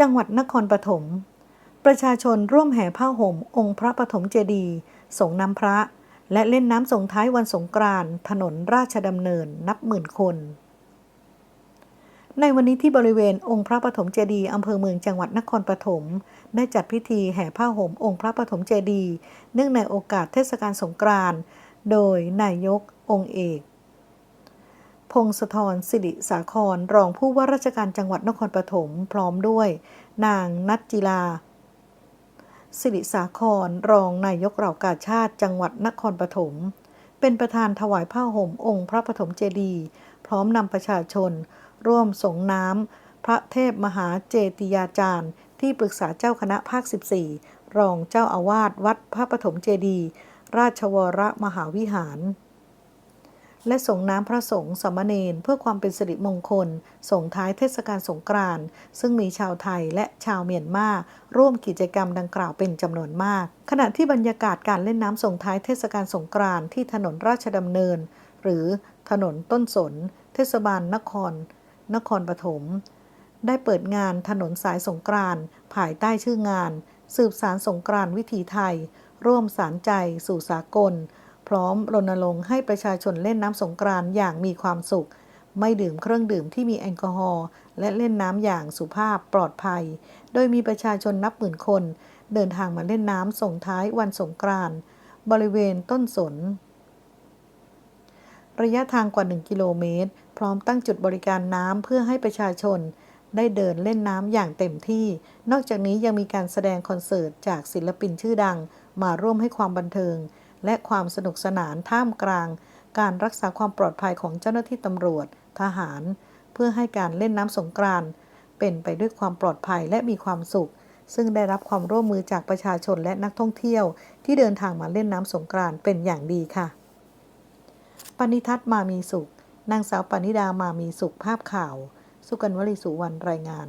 จังหวัดนครปฐม ประชาชนร่วมแห่ผ้าห่ม องค์พระปฐมเจดีย์ส่งน้ำพระ และเล่นน้ำส่งท้ายวันสงกรานต์ถนนราชดำเนินนับหมื่นคน ในวันนี้ที่บริเวณองค์พระปฐมเจดีย์อำเภอเมืองจังหวัดนครปฐมได้จัดพิธีแห่ผ้าห่มองค์พระปฐมเจดีย์เนื่องในโอกาสเทศกาลสงกรานต์โดยนายกองค์เอก พงศธรสิริสาคร รองผู้ว่าราชการจังหวัดนครปฐมพร้อมด้วย นางนัทจิลา สิริสาคร รองนายกเหล่ากาชาติจังหวัดนครปฐมเป็นประธานถวายผ้าห่มองค์พระปฐมเจดีย์พร้อมนำประชาชน ร่วมส่งน้ำพระเทพมหาเจติยาจารย์ ที่ปรึกษาเจ้าคณะภาค 14 รองเจ้าอาวาสวัดพระปฐมเจดีย์ราชวรมหาวิหาร และส่งน้ำพระสงฆ์สามเณรเพื่อความเป็นสิริมงคล ส่งท้ายเทศกาลสงกรานต์ซึ่งมีชาวไทยและชาวเมียนมาร่วมกิจกรรมดังกล่าวเป็นจำนวนมาก ขณะที่บรรยากาศการเล่นน้ำส่งท้ายเทศกาลสงกรานต์ที่ถนนราชดำเนิน หรือถนนต้นสน เทศบาลนคร นครปฐมได้เปิดงานถนนสายสงกรานต์ภายใต้ชื่องาน สืบสารสงกรานต์วิถีไทย ร่วมสารใจสู่สากล พร้อมรณรงค์ให้ประชาชนเล่นน้ำสงกรานต์อย่างมีความสุข ไม่ดื่มเครื่องดื่มที่มีแอลกอฮอล์และเล่นน้ำอย่างสุภาพปลอดภัย โดยมีประชาชนนับหมื่นคน เดินทางมาเล่นน้ำส่งท้ายวันสงกรานต์บริเวณต้นสน ระยะทางกว่า 1 กิโลเมตร พร้อมตั้งจุดบริการน้ำเพื่อให้ประชาชน ได้เดินเล่นน้ำอย่างเต็มที่ นอกจากนี้ยังมีการแสดงคอนเสิร์ตจากศิลปินชื่อดัง มาร่วมให้ความบันเทิง และความสนุกสนานท่ามกลาง การรักษาความปลอดภัยของเจ้าหน้าที่ตำรวจ ทหาร เพื่อให้การเล่นน้ำสงกรานต์เป็นไปด้วยความปลอดภัยและมีความสุข ซึ่งได้รับความร่วมมือจากประชาชนและนักท่องเที่ยว ที่เดินทางมาเล่นน้ำสงกรานต์เป็นอย่างดีค่ะ ปณิทัศน์มามีสุข นางสาวปณิดามามีสุขภาพข่าว สุกันวลีสุวรรณรายงาน